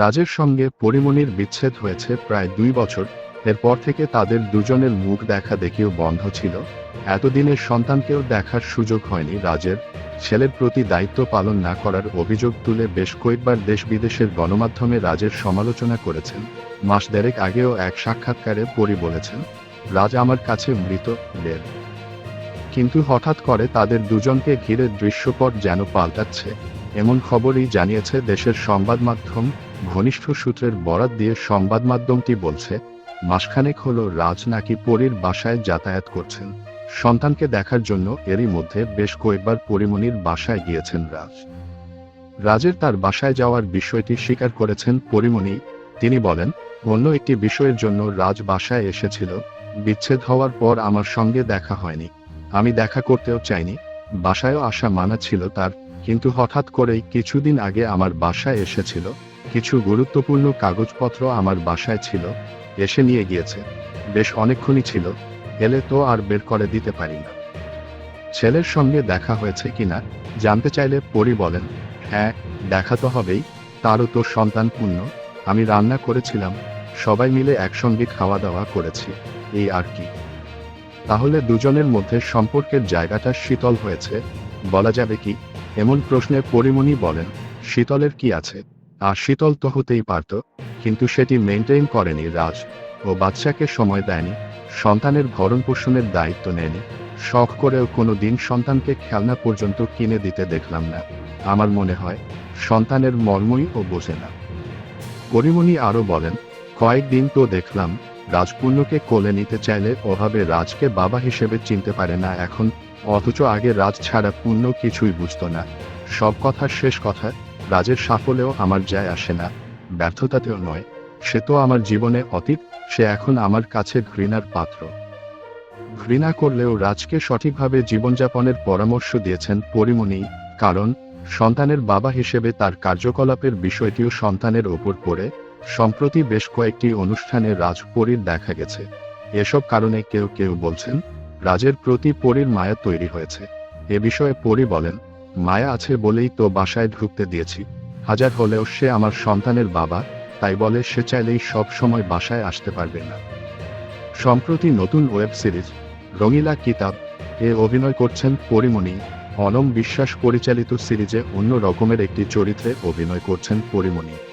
রাজের সঙ্গে পরিমণির বিচ্ছেদ হয়েছে প্রায় দুই বছর, এরপর থেকে তাদের দুজনের মুখ দেখা দেখিও বন্ধ ছিল। এতদিনের সন্তানকেও দেখার সুযোগ হয়নি রাজের। ছেলের প্রতি দায়িত্ব পালন না করার অভিযোগ তুলে বেশ কয়েকবার দেশ বিদেশের গণমাধ্যমে রাজের সমালোচনা করেছেন। মাস দেড়েক আগেও এক সাক্ষাৎকারে পরি বলেছেন, রাজ আমার কাছে মৃত বের কিন্তু হঠাৎ করে তাদের দুজনকে ঘিরে দৃশ্যপট যেন পাল্টাচ্ছে। এমন খবরই জানিয়েছে দেশের সংবাদ মাধ্যম ঘনিষ্ঠ সূত্রের বরাত দিয়ে সংবাদ মাধ্যমটি বলছে, মাসখানেক হলো রাজ নাকি পরীর বাসায় যাতায়াত করছেন। সন্তানকে দেখার জন্য এরই মধ্যে বেশ কয়েকবার পরিমণির বাসায় গিয়েছেন রাজ। রাজের তার বাসায় যাওয়ার বিষয়টি স্বীকার করেছেন পরিমণি। তিনি বলেন, অন্য একটি বিষয়ের জন্য রাজ বাসায় এসেছিল। বিচ্ছেদ হওয়ার পর আমার সঙ্গে দেখা হয়নি। আমি দেখা করতেও চাইনি। বাসায়ও আসা মানা ছিল তার, কিন্তু হঠাৎ করেই কিছুদিন আগে আমার বাসায় এসেছিল। কিছু গুরুত্বপূর্ণ কাগজপত্র আমার বাসায় ছিল, এসে নিয়ে গিয়েছে। বেশ অনেকক্ষণই ছিল, এলে তো আর বের করে দিতে পারি না। ছেলের সঙ্গে দেখা হয়েছে কিনা জানতে চাইলে পরি বলেন। হ্যাঁ দেখা তো হবেই, তারও তো সন্তান পূর্ণ, আমি রান্না করেছিলাম, সবাই মিলে একসঙ্গে খাওয়া দাওয়া করেছি, এই আর কি। তাহলে দুজনের মধ্যে সম্পর্কের জায়গাটা শীতল হয়েছে, বলা যাবে কি? এমন প্রশ্নে পরিমণি বলেন, শীতলের কি আছে? আর শীতল তো হতেই পারত, কিন্তু সেটি মেনটেন করেনি রাজ ও বাচ্চাকে সময় দেয়নি, সন্তানের ভরণ পোষণের দায়িত্ব নেয়নি, শখ করেও কোনো দিন সন্তানকে খেলনা পর্যন্ত কিনে দিতে দেখলাম না, আমার মনে হয়, সন্তানের মর্মই ও বোঝে না। পরিমণি আরও বলেন কয়েকদিন তো দেখলাম রাজপূর্ণকে কোলে নিতে চাইলে ওভাবে রাজকে বাবা হিসেবে চিনতে পারে না এখন, অথচ আগে রাজ ছাড়া পূর্ণ কিছুই বুঝতো না। সব কথার শেষ কথা রাজের সাফল্যেও আমার যায় আসে না। ব্যর্থতাতেও নয়। সে তো আমার জীবনে অতীত, সে এখন আমার কাছে ঘৃণার পাত্র। ঘৃণা করলেও রাজকে সঠিকভাবে জীবনযাপনের পরামর্শ দিয়েছেন পরিমণি, কারণ সন্তানের বাবা হিসেবে তার কার্যকলাপের বিষয়টিও সন্তানের ওপর পড়ে। সম্প্রতি বেশ কয়েকটি অনুষ্ঠানে রাজপরীর দেখা গেছে। এসব কারণে কেউ কেউ বলছেন, রাজের প্রতি পরীর মায়া তৈরি হয়েছে। এ বিষয়ে পরি বলেন মায়া আছে বলেই তো বাসায় ঢুকতে দিয়েছি। হাজার হলেও সে আমার সন্তানের বাবা, তাই বলে সে চাইলেই সব সময় বাসায় আসতে পারবে না। সম্প্রতি নতুন ওয়েব সিরিজ, রঙিলা কিতাব, এ অভিনয় করছেন পরিমণি। অনম বিশ্বাস পরিচালিত সিরিজে অন্য রকমের একটি চরিত্রে অভিনয় করছেন পরিমণি।